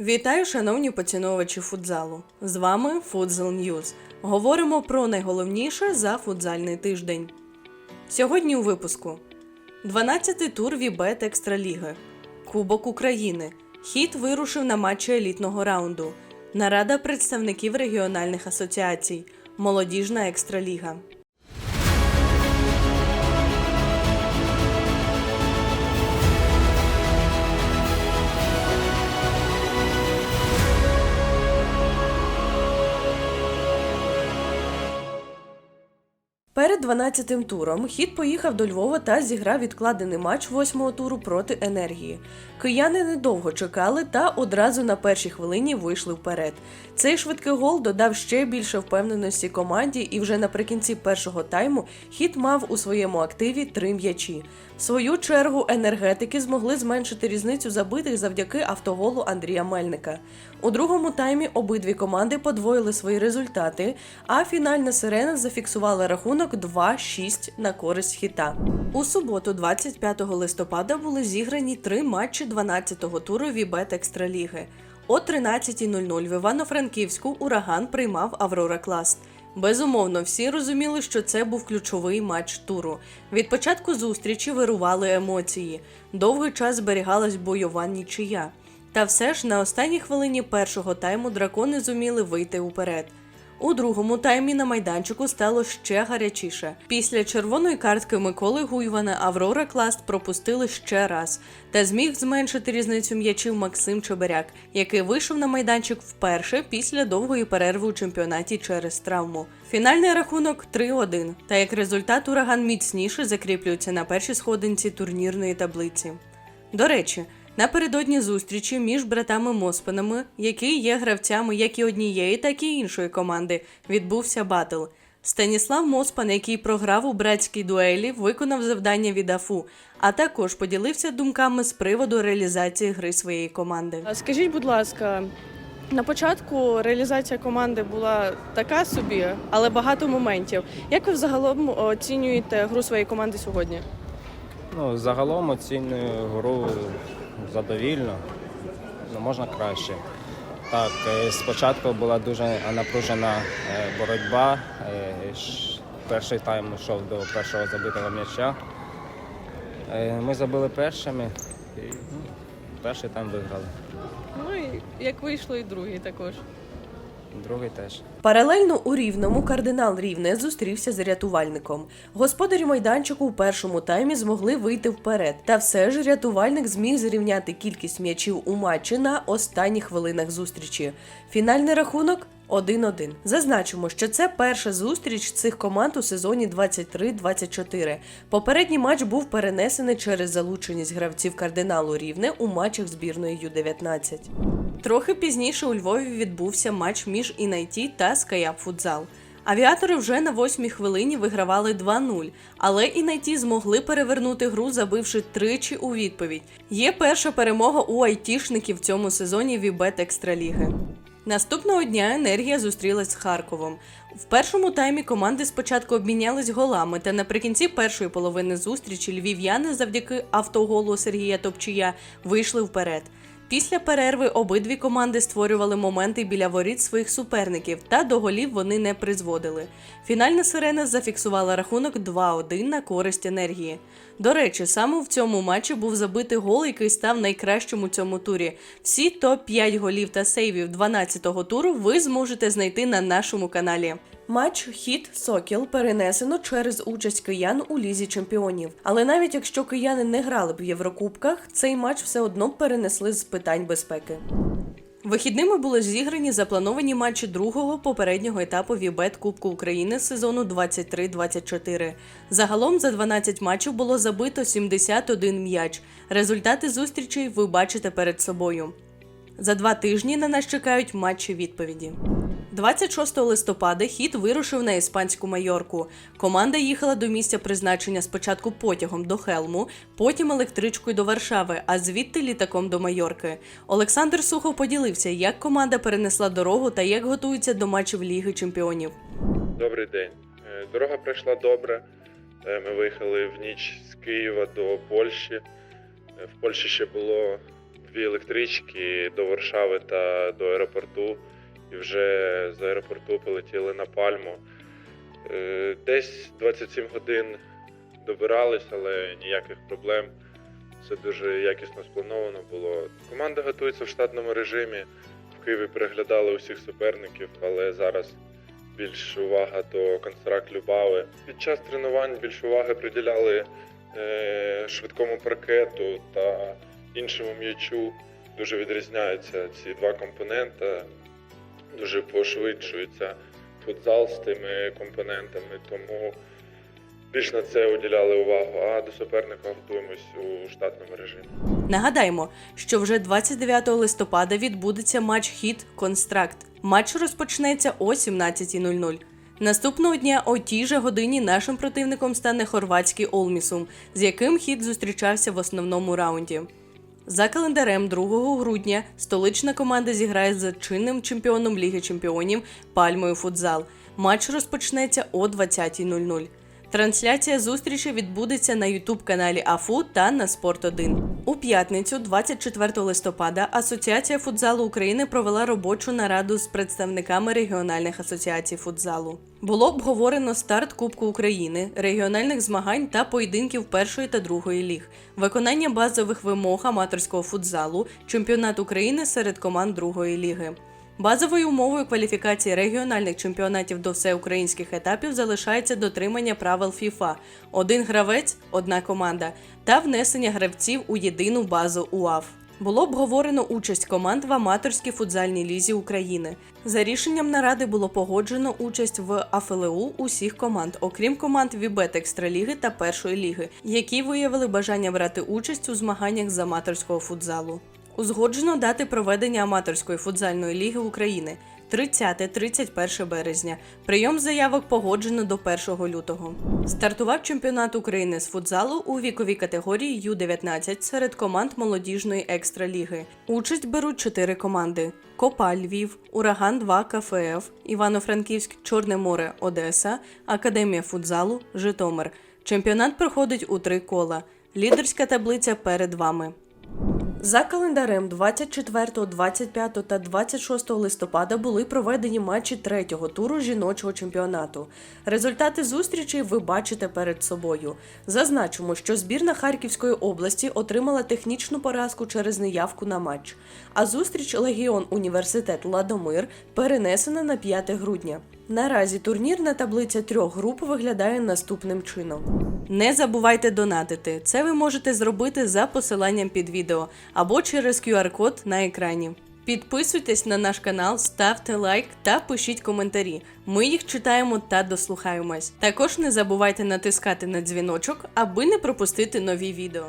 Вітаю, шановні поціновувачі футзалу. З вами Футзал Ньюз. Говоримо про найголовніше за футзальний тиждень. Сьогодні у випуску: 12-й тур Вібет Екстраліги, Кубок України. Хід вирушив на матчі елітного раунду. Нарада представників регіональних асоціацій. Молодіжна екстраліга. Перед 12-тим туром хід поїхав до Львова та зіграв відкладений матч восьмого туру проти енергії. Кияни недовго чекали та одразу на першій хвилині вийшли вперед. Цей швидкий гол додав ще більше впевненості команді, і вже наприкінці першого тайму хід мав у своєму активі три м'ячі. В свою чергу енергетики змогли зменшити різницю забитих завдяки автоголу Андрія Мельника. У другому таймі обидві команди подвоїли свої результати, а фінальна сирена зафіксувала рахунок 2-6 на користь хіта. У суботу, 25 листопада, були зіграні три матчі 12-го туру Вібет Екстраліги. О 13.00 в Івано-Франківську ураган приймав Аврора Класт. Безумовно, всі розуміли, що це був ключовий матч туру. Від початку зустрічі вирували емоції. Довгий час зберігалась бойова нічия. Та все ж на останній хвилині першого тайму дракони зуміли вийти уперед. У другому таймі на майданчику стало ще гарячіше. Після червоної картки Миколи Гуйвана Аврора Класт пропустили ще раз та зміг зменшити різницю м'ячів Максим Чеберяк, який вийшов на майданчик вперше після довгої перерви у чемпіонаті через травму. Фінальний рахунок 3-1, та як результат ураган міцніше закріплюється на першій сходинці турнірної таблиці. До речі, напередодні зустрічі між братами Моспанами, які є гравцями як і однієї, так і іншої команди, відбувся батл. Станіслав Моспан, який програв у братській дуелі, виконав завдання від АФУ, а також поділився думками з приводу реалізації гри своєї команди. Скажіть, будь ласка, на початку реалізація команди була така собі, але багато моментів. Як ви взагалом оцінюєте гру своєї команди сьогодні? Ну, загалом оцінюю гру задовільно, ну, можна краще. Так, е, спочатку була дуже напружена е, боротьба. е, Перший тайм йшов до першого забитого м'яча. Ми забили першими і ну, перший тайм виграли. Ну і як вийшло, і другий також. Другий теж. Паралельно у Рівному кардинал Рівне зустрівся з рятувальником. Господарі майданчику у першому таймі змогли вийти вперед. Та все ж рятувальник зміг зрівняти кількість м'ячів у матчі на останніх хвилинах зустрічі. Фінальний рахунок 1-1. Зазначимо, що це перша зустріч цих команд у сезоні 23-24. Попередній матч був перенесений через залученість гравців кардиналу Рівне у матчах збірної Ю-19. Трохи пізніше у Львові відбувся матч між Інайті та Скаяп Футзал. Авіатори вже на восьмій хвилині вигравали 2-0, але Інайті змогли перевернути гру, забивши тричі у відповідь. Є перша перемога у айтішників в цьому сезоні Вібет Екстраліги. Наступного дня енергія зустрілась з Харковом. В першому таймі команди спочатку обмінялись голами, та наприкінці першої половини зустрічі львів'яни завдяки автоголу Сергія Топчія вийшли вперед. Після перерви обидві команди створювали моменти біля воріт своїх суперників, та до голів вони не призводили. Фінальна сирена зафіксувала рахунок 2-1 на користь енергії. До речі, саме в цьому матчі був забитий гол, який став найкращим у цьому турі. Всі топ-5 голів та сейвів 12-го туру ви зможете знайти на нашому каналі. Матч хід Сокіл перенесено через участь киян у лізі чемпіонів. Але навіть якщо кияни не грали б в Єврокубках, цей матч все одно перенесли з питань безпеки. Вихідними були зіграні заплановані матчі другого попереднього етапу Вібет Кубку України сезону 23-24. Загалом за 12 матчів було забито 71 м'яч. Результати зустрічей ви бачите перед собою. За два тижні на нас чекають матчі відповіді. 26 листопада хід вирушив на іспанську майорку. Команда їхала до місця призначення спочатку потягом до Хелму, потім електричкою до Варшави, а звідти літаком до Майорки. Олександр Сухов поділився, як команда перенесла дорогу та як готується до матчів Ліги Чемпіонів. Добрий день. Е, Дорога пройшла добре. Е, Ми виїхали в ніч з Києва до Польщі. Е, В Польщі ще було дві електрички до Варшави та до аеропорту. І вже з аеропорту полетіли на пальму. Е, Десь 27 годин добирались, але ніяких проблем. Все дуже якісно сплановано було. Команда готується в штатному режимі. В Києві переглядали усіх суперників, але зараз більш увага до констракт Любави. Під час тренувань більш уваги приділяли е, швидкому паркету та іншому м'ячу. Дуже відрізняються ці два компоненти. Дуже пошвидшується футзал з тими компонентами, тому більш на це уділяли увагу. А до суперника готуємось у штатному режимі. Нагадаємо, що вже 29 листопада відбудеться матч хіт Констракт. Матч розпочнеться о 17.00. Наступного дня о тій же годині нашим противником стане хорватський Олмісум, з яким хід зустрічався в основному раунді. За календарем 2 грудня столична команда зіграє з чинним чемпіоном Ліги Чемпіонів Пальмою Футзал. Матч розпочнеться о 20.00. Трансляція зустрічі відбудеться на Ютуб каналі АФУ та на Спорт 1. У п'ятницю, 24 листопада, Асоціація футзалу України провела робочу нараду з представниками регіональних асоціацій футзалу. Було обговорено старт Кубку України, регіональних змагань та поєдинків першої та другої ліг, виконання базових вимог аматорського футзалу, чемпіонат України серед команд другої ліги. Базовою умовою кваліфікації регіональних чемпіонатів до всеукраїнських етапів залишається дотримання правил ФІФА – один гравець, одна команда та внесення гравців у єдину базу УАФ. Було обговорено участь команд в аматорській футзальній лізі України. За рішенням наради було погоджено участь в АФЛУ усіх команд, окрім команд Вібет Екстраліги та першої ліги, які виявили бажання брати участь у змаганнях з аматорського футзалу. Узгоджено дати проведення аматорської футзальної ліги України 30-31 березня. Прийом заявок погоджено до 1 лютого. Стартував чемпіонат України з футзалу у віковій категорії Ю-19 серед команд молодіжної екстраліги. Участь беруть чотири команди: Копа Львів, Ураган 2 КФФ, Івано-Франківськ, Чорне море, Одеса, Академія футзалу, Житомир. Чемпіонат проходить у три кола. Лідерська таблиця перед вами. За календарем 24, 25 та 26 листопада були проведені матчі третього туру жіночого чемпіонату. Результати зустрічей ви бачите перед собою. Зазначимо, що збірна Харківської області отримала технічну поразку через неявку на матч. А зустріч Легіон Університет Ладомир перенесена на 5 грудня. Наразі турнірна таблиця трьох груп виглядає наступним чином. Не забувайте донатити. Це ви можете зробити за посиланням під відео або через QR-код на екрані. Підписуйтесь на наш канал, ставте лайк та пишіть коментарі. Ми їх читаємо та дослухаємось. Також не забувайте натискати на дзвіночок, аби не пропустити нові відео.